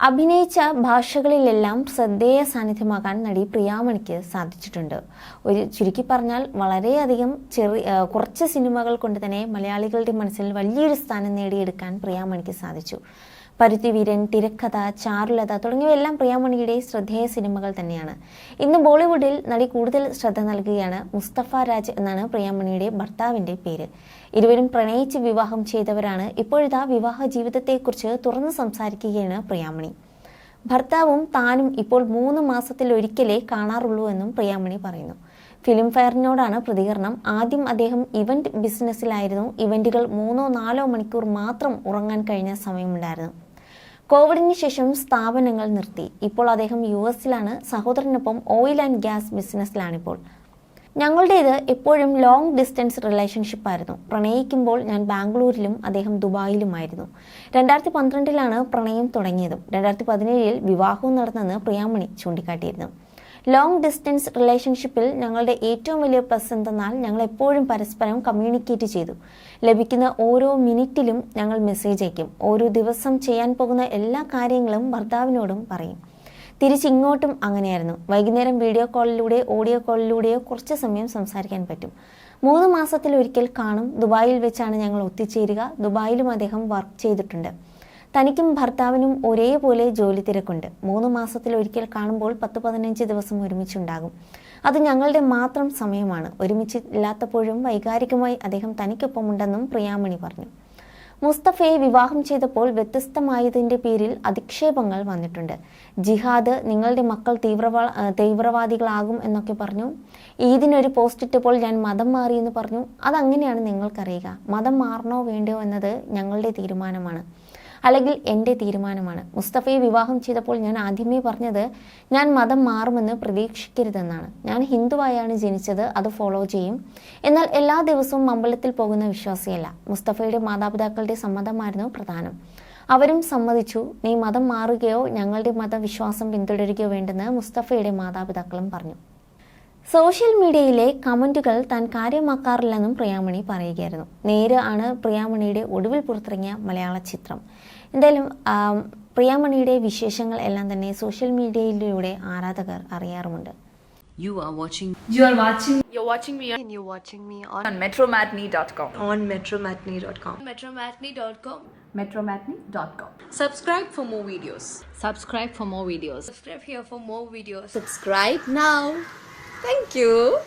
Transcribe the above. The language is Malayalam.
അഭിനയിച്ച ഭാഷകളിലെല്ലാം ശ്രദ്ധേയ സാന്നിധ്യമാകാൻ നടി പ്രിയാമണിക്ക് സാധിച്ചിട്ടുണ്ട്. ഒരു ചുരുക്കി പറഞ്ഞാൽ വളരെയധികം ചെറിയ കുറച്ച് സിനിമകൾ കൊണ്ട് തന്നെ മലയാളികളുടെ മനസ്സിൽ വലിയൊരു സ്ഥാനം നേടിയെടുക്കാൻ പ്രിയാമണിക്ക് സാധിച്ചു. പരുത്തിവീരൻ തിരക്കഥ ചാരുലത തുടങ്ങിയവയെല്ലാം പ്രിയാമണിയുടെ ശ്രദ്ധേയ സിനിമകൾ തന്നെയാണ്. ഇന്ന് ബോളിവുഡിൽ നടി കൂടുതൽ ശ്രദ്ധ നൽകുകയാണ് മുസ്തഫ രാജ് എന്നാണ് പ്രിയാമണിയുടെ ഭർത്താവിന്റെ പേര്. ഇരുവരും പ്രണയിച്ച് വിവാഹം ചെയ്തവരാണ് ഇപ്പോഴത്തെ വിവാഹ ജീവിതത്തെക്കുറിച്ച് തുറന്നു സംസാരിക്കുകയാണ് പ്രിയാമണി. ഭർത്താവും താനും ഇപ്പോൾ മൂന്ന് മാസത്തിൽ ഒരിക്കലേ കാണാറുള്ളൂ എന്നും പ്രിയാമണി പറയുന്നു. ഫിലിം ഫെയറിനോടാണ് പ്രതികരണം. ആദ്യം അദ്ദേഹം ഇവന്റ് ബിസിനസ്സിലായിരുന്നു ഇവന്റുകൾ മൂന്നോ നാലോ മണിക്കൂർ മാത്രം ഉറങ്ങാൻ കഴിഞ്ഞ സമയമുണ്ടായിരുന്നു. കോവിഡിന് ശേഷം സ്ഥാപനങ്ങൾ നിർത്തി. ഇപ്പോൾ അദ്ദേഹം യു എസിലാണ്. സഹോദരനൊപ്പം ഓയിൽ ആൻഡ് ഗ്യാസ് ബിസിനസ്സിലാണിപ്പോൾ ഞങ്ങളുടേത് എപ്പോഴും ലോങ് ഡിസ്റ്റൻസ് റിലേഷൻഷിപ്പ് ആയിരുന്നു. പ്രണയിക്കുമ്പോൾ ഞാൻ ബാംഗ്ലൂരിലും അദ്ദേഹം ദുബായിലുമായിരുന്നു. രണ്ടായിരത്തി പന്ത്രണ്ടിലാണ് പ്രണയം തുടങ്ങിയതും. രണ്ടായിരത്തി പതിനേഴിൽ വിവാഹവും നടന്നെന്ന് പ്രിയാമണി ചൂണ്ടിക്കാട്ടിയിരുന്നു. ലോങ് ഡിസ്റ്റൻസ് റിലേഷൻഷിപ്പിൽ ഞങ്ങളുടെ ഏറ്റവും വലിയ പ്ലസ് എന്തെന്നാൽ ഞങ്ങൾ എപ്പോഴും പരസ്പരം കമ്മ്യൂണിക്കേറ്റ് ചെയ്തു. ലഭിക്കുന്ന ഓരോ മിനിറ്റിലും ഞങ്ങൾ മെസ്സേജ് അയക്കും. ഓരോ ദിവസം ചെയ്യാൻ പോകുന്ന എല്ലാ കാര്യങ്ങളും ഭർത്താവിനോടും പറയും. തിരിച്ചിങ്ങോട്ടും അങ്ങനെയായിരുന്നു. വൈകുന്നേരം വീഡിയോ കോളിലൂടെ ഓഡിയോ കോളിലൂടെയോ കുറച്ച് സമയം സംസാരിക്കാൻ പറ്റും. മൂന്ന് മാസത്തിൽ ഒരിക്കൽ കാണും. ദുബായിൽ വെച്ചാണ് ഞങ്ങൾ ഒത്തിച്ചേരുക ദുബായിലും അദ്ദേഹം വർക്ക് ചെയ്തിട്ടുണ്ട്. തനിക്കും ഭർത്താവിനും ഒരേപോലെ ജോലി തിരക്കുണ്ട്. മൂന്ന് മാസത്തിൽ ഒരിക്കൽ കാണുമ്പോൾ പത്ത് പതിനഞ്ച് ദിവസം ഒരുമിച്ചുണ്ടാകും. അത് ഞങ്ങളുടെ മാത്രം സമയമാണ്. ഒരുമിച്ച് ഇല്ലാത്തപ്പോഴും വൈകാരികമായി അദ്ദേഹം തനിക്കൊപ്പമുണ്ടെന്നും പ്രിയാമണി പറഞ്ഞു. മുസ്തഫയെ വിവാഹം ചെയ്തപ്പോൾ വ്യത്യസ്തമായതിന്റെ പേരിൽ അധിക്ഷേപങ്ങൾ വന്നിട്ടുണ്ട്. ജിഹാദ് നിങ്ങളുടെ മക്കൾ തീവ്രവാ തീവ്രവാദികളാകും എന്നൊക്കെ പറഞ്ഞു. ഈദിനൊരു പോസ്റ്റ് ഇട്ടപ്പോൾ ഞാൻ മതം എന്ന് പറഞ്ഞു. അതങ്ങനെയാണ് നിങ്ങൾക്കറിയുക. മതം മാറണോ വേണ്ടയോ എന്നത് ഞങ്ങളുടെ തീരുമാനമാണ്. അല്ലെങ്കിൽ എന്റെ തീരുമാനമാണ്. മുസ്തഫയെ വിവാഹം ചെയ്തപ്പോൾ ഞാൻ ആദ്യമേ പറഞ്ഞത് ഞാൻ മതം മാറുമെന്ന് പ്രതീക്ഷിക്കരുതെന്നാണ്. ഞാൻ ഹിന്ദുവായാണ് ജനിച്ചത് അത് ഫോളോ ചെയ്യും. എന്നാൽ എല്ലാ ദിവസവും അമ്പലത്തിൽ പോകുന്ന വിശ്വാസിയല്ല. മുസ്തഫയുടെ മാതാപിതാക്കളുടെ സമ്മതമായിരുന്നു പ്രധാനം. അവരും സമ്മതിച്ചു നീ മതം മാറുകയോ ഞങ്ങളുടെ മതവിശ്വാസം പിന്തുടരുകയോ വേണ്ടെന്ന് മുസ്തഫയുടെ മാതാപിതാക്കളും പറഞ്ഞു. സോഷ്യൽ മീഡിയയിലെ കമന്റുകൾ താൻ കാര്യമാക്കാറില്ലെന്നും പ്രിയാമണി പറയുകയായിരുന്നു നേര് ആണ് പ്രിയാമണിയുടെ ഒടുവിൽ പുറത്തിറങ്ങിയ മലയാള ചിത്രം എന്തായാലും പ്രിയാമണിയുടെ വിശേഷങ്ങൾ എല്ലാം തന്നെ സോഷ്യൽ മീഡിയയിലൂടെ ആരാധകർ അറിയാറുമുണ്ട് You are watching You are watching You're watching me and you're watching me on, on metromatney.com. on metromatney.com. metromatney.com. Metromatney.com. Subscribe for more videos. subscribe for more videos. Subscribe here for more videos. Subscribe now. Thank you.